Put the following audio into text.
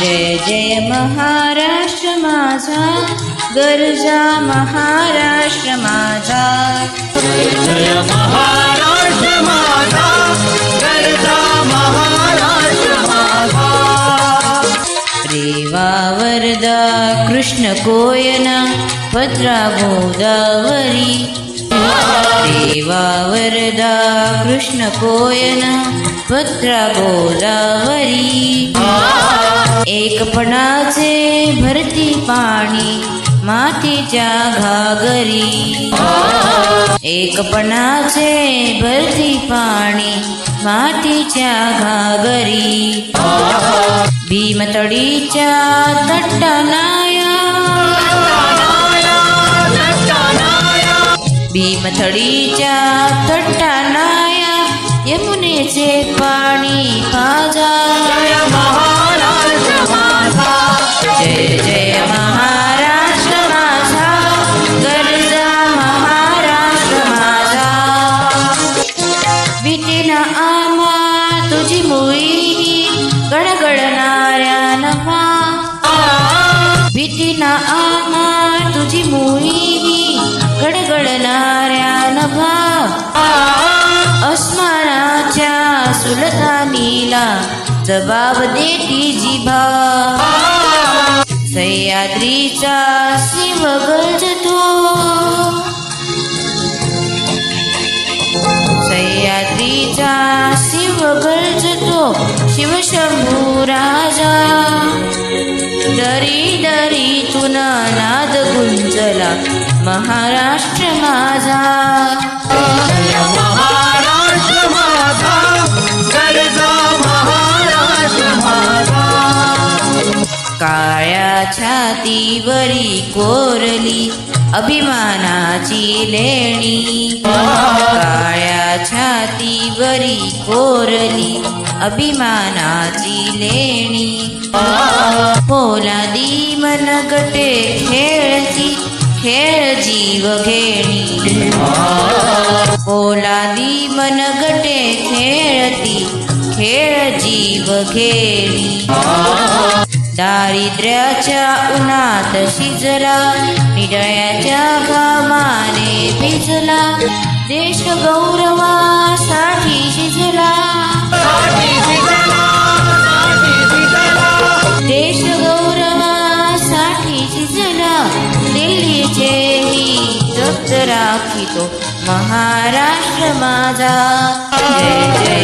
जय जय महाराष्ट्र माझा गरजा महाराष्ट्र माझा. जय महाराष्ट्र माझा गरजा महाराष्ट्र माझा. रेवा वरदा कृष्ण कोयना भद्रा गोदावरी रेवा वरदा कृष्ण कोयना भद्रा गोदावरी एकपणाचे भरती पाणी मातीच्या घागरी. एकपणाचे भरती पाणी मातीच्या घागरी. भीमतडीच्या तट्टनाया. भीमथडीच्या तट्टनाया यमुनेचे पाणी पाजा. गडगडणाऱ्या नभा. अस्मानाच्या सुलतानीला जबाब देती जिभा. सह्याद्रीचा शिव गरजतो सह्याद्रीचा शिव गरजतो शिवशंभू राजा. दरी दरी गुंजला महाराष्ट्र माझा। महाराष्ट्र माझा काळ्या छातीवरी कोरली अभिमानाची लेणी। काळ्या छातीवरी कोरली अभिमानाची लेणी। पोलादी मनगटे खेळती खेळ जीव घेणी. बोलादी मनगटे खेळती खेळ जीव घेणी. दारिद्र्याच्या उन्हात शिजला निडळ्याच्या घामाने भिजला देश गौरवासाठी शिजला. દિલ્હી જેવી રક્ત રાખી તો મહારાષ્ટ્રમાં જા જય જય